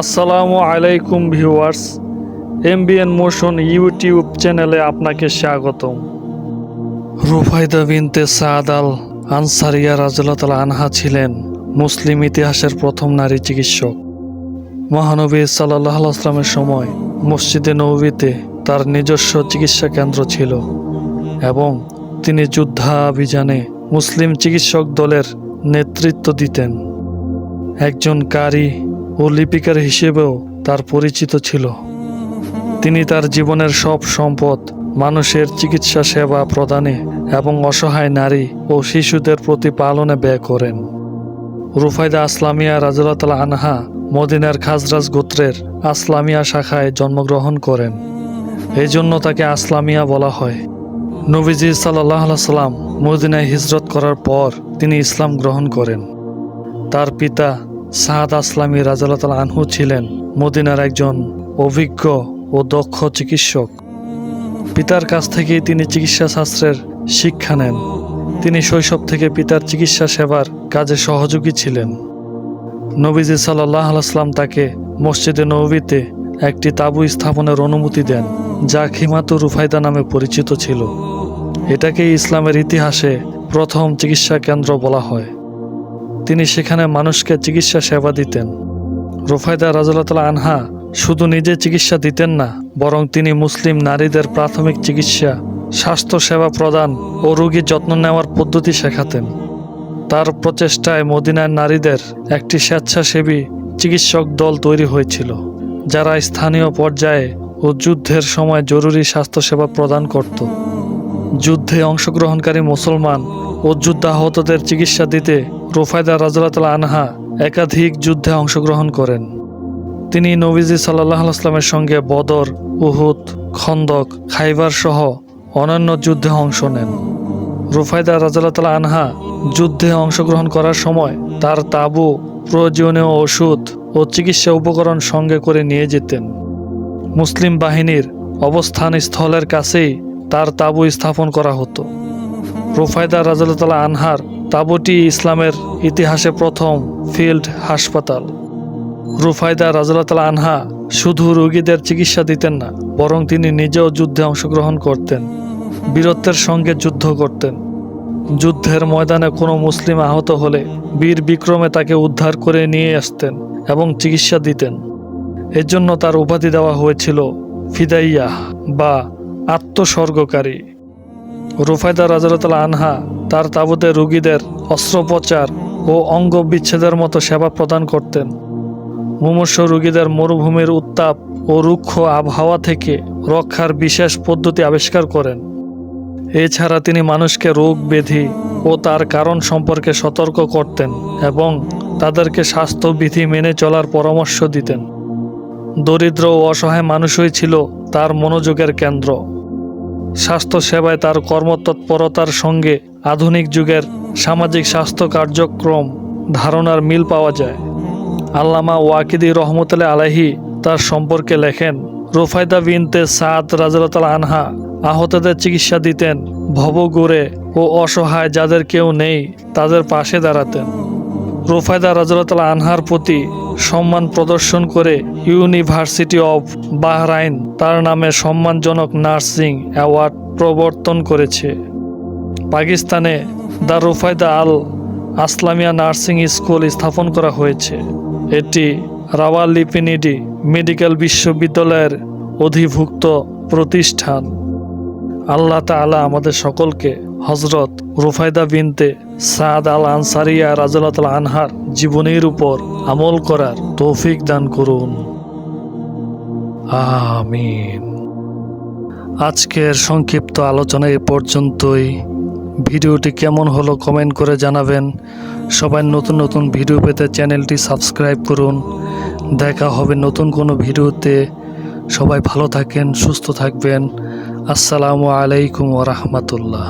আসসালামু আলাইকুম viewers, MBN motion YouTube চ্যানেলে আপনাকে স্বাগতম। রুফাইদা বিনতে সাদ আল আনসারিয়া রাজুল্লাহ আনহা ছিলেন মুসলিম ইতিহাসের প্রথম নারী চিকিৎসক। মহানবী সাল্লাহ আসলামের সময় মসজিদে নবীতে তার নিজস্ব চিকিৎসা কেন্দ্র ছিল এবং তিনি যুদ্ধাভিযানে মুসলিম চিকিৎসক দলের নেতৃত্ব দিতেন। একজন কারি ও লিপিকার হিসেবেও তার পরিচিত ছিল। তিনি তার জীবনের সব সম্পদ, মানুষের চিকিৎসা সেবা প্রদানে এবং অসহায় নারী ও শিশুদের প্রতি পালনে ব্যয় করেন। রুফাইদা আসলামিয়া রাজুল্লাহ আনহা মদিনার খাজরাজ গোত্রের আসলামিয়া শাখায় জন্মগ্রহণ করেন। এই জন্য তাকে আসলামিয়া বলা হয়। নবীজি সাল্লাহ সাল্লাম মদিনায় হিজরত করার পর তিনি ইসলাম গ্রহণ করেন। তার পিতা সাহাদ আসলামী রাজালাতাল আনহু ছিলেন মদিনার একজন অভিজ্ঞ ও দক্ষ চিকিৎসক। পিতার কাছ থেকেই তিনি চিকিৎসা শাস্ত্রের শিক্ষা নেন। তিনি শৈশব থেকে পিতার চিকিৎসা সেবার কাজে সহযোগী ছিলেন। নবীজি সাল্লাহ আলাইসলাম তাকে মসজিদে নবীতে একটি তাঁবু স্থাপনের অনুমতি দেন, যা খিমাতু রুফাইদা নামে পরিচিত ছিল। এটাকে ইসলামের ইতিহাসে প্রথম চিকিৎসা কেন্দ্র বলা হয়। তিনি সেখানে মানুষকে চিকিৎসা সেবা দিতেন। রোফায়দা রাজুল্লাহ আনহা শুধু নিজে চিকিৎসা দিতেন না, বরং তিনি মুসলিম নারীদের প্রাথমিক চিকিৎসা, স্বাস্থ্য সেবা প্রদান ও রোগীর যত্ন নেওয়ার পদ্ধতি শেখাতেন। তার প্রচেষ্টায় মদিনার নারীদের একটি স্বেচ্ছাসেবী চিকিৎসক দল তৈরি হয়েছিল, যারা স্থানীয় পর্যায়ে ও যুদ্ধের সময় জরুরি স্বাস্থ্যসেবা প্রদান করত। যুদ্ধে অংশগ্রহণকারী মুসলমান ও যুদ্ধাহতদের চিকিৎসা দিতে রুফায়দা রাজুল্লাহ আনহা একাধিক যুদ্ধে অংশগ্রহণ করেন। তিনি নবীজি সাল্লাহ আসলামের সঙ্গে বদর, উহুদ, খন্দক, খাইবার সহ অন্যান্য যুদ্ধে অংশ নেন। রুফায়দা রাজুল্লাহ আনহা যুদ্ধে অংশগ্রহণ করার সময় তার তাবু, প্রয়োজনীয় ওষুধ ও চিকিৎসা উপকরণ সঙ্গে করে নিয়ে যেতেন। মুসলিম বাহিনীর অবস্থান স্থলের কাছেই তার তাবু স্থাপন করা হতো। রুফায়দা রাজুল্লাহ আনহার তাবুটি ইসলামের ইতিহাসে প্রথম ফিল্ড হাসপাতাল। রুফায়দা রাজুল্লাহ আনহা শুধু রোগীদের চিকিৎসা দিতেন না, বরং তিনি নিজেও যুদ্ধে অংশগ্রহণ করতেন, বীরত্বের সঙ্গে যুদ্ধ করতেন। যুদ্ধের ময়দানে কোনো মুসলিম আহত হলে বীর বিক্রমে তাকে উদ্ধার করে নিয়ে আসতেন এবং চিকিৎসা দিতেন। এজন্য তার উপাধি দেওয়া হয়েছিল ফিদাইয়াহ বা আত্মস্বর্গকারী। রুফায়দা রাজরতাল আনহা তার তাবুতে রোগীদের অস্ত্রোপচার ও অঙ্গ বিচ্ছেদের মতো সেবা প্রদান করতেন। মুমূর্ষ রোগীদের মরুভূমির উত্তাপ ও রুক্ষ আবহাওয়া থেকে রক্ষার বিশেষ পদ্ধতি আবিষ্কার করেন। এছাড়া তিনি মানুষকে রোগ ব্যাধি ও তার কারণ সম্পর্কে সতর্ক করতেন এবং তাদেরকে স্বাস্থ্যবিধি মেনে চলার পরামর্শ দিতেন। দরিদ্র ও অসহায় মানুষই ছিল তার মনোযোগের কেন্দ্র। স্বাস্থ্য সেবায় তার কর্মতৎপরতার সঙ্গে আধুনিক যুগের সামাজিক স্বাস্থ্য কার্যক্রম ধারণার মিল পাওয়া যায়। আল্লামা ওয়াকিদি রহমতুল্লাহ আলাহি তার সম্পর্কে লেখেন, রুফায়দা বিনতে সাদ রাজরতাল আনহা আহতদের চিকিৎসা দিতেন ভবগুড়ে ও অসহায় যাদের কেউ নেই তাদের পাশে দাঁড়াতেন। রুফায়দা রাজরতাল আনহার প্রতি সম্মান প্রদর্শন করে ইউনিভার্সিটি অব বাহরাইন তার নামে সম্মানজনক নার্সিং অ্যাওয়ার্ড প্রবর্তন করেছে। পাকিস্তানে the Rufaida Al Aslamia nursing school স্থাপন করা হয়েছে। এটি রাওয়ালিপিনিডি মেডিকেল বিশ্ববিদ্যালয়ের অধিভুক্ত প্রতিষ্ঠান। আল্লাহ তাআলা আমাদের সকলকে হজরত রুফায়দা বিনতে সাদ আল আনসারিয়া রাজুল্লাহ আনহার জীবনের উপর আমল করার তৌফিক দান করুন। আমিন। আজকের সংক্ষিপ্ত আলোচনা এ পর্যন্তই। ভিডিওটি কেমন হলো কমেন্ট করে জানাবেন। সবাই নতুন নতুন ভিডিও পেতে চ্যানেলটি সাবস্ক্রাইব করুন। দেখা হবে নতুন কোনো ভিডিওতে। সবাই ভালো থাকেন, সুস্থ থাকবেন। আসসালামু আলাইকুম ওরহমতুল্লাহ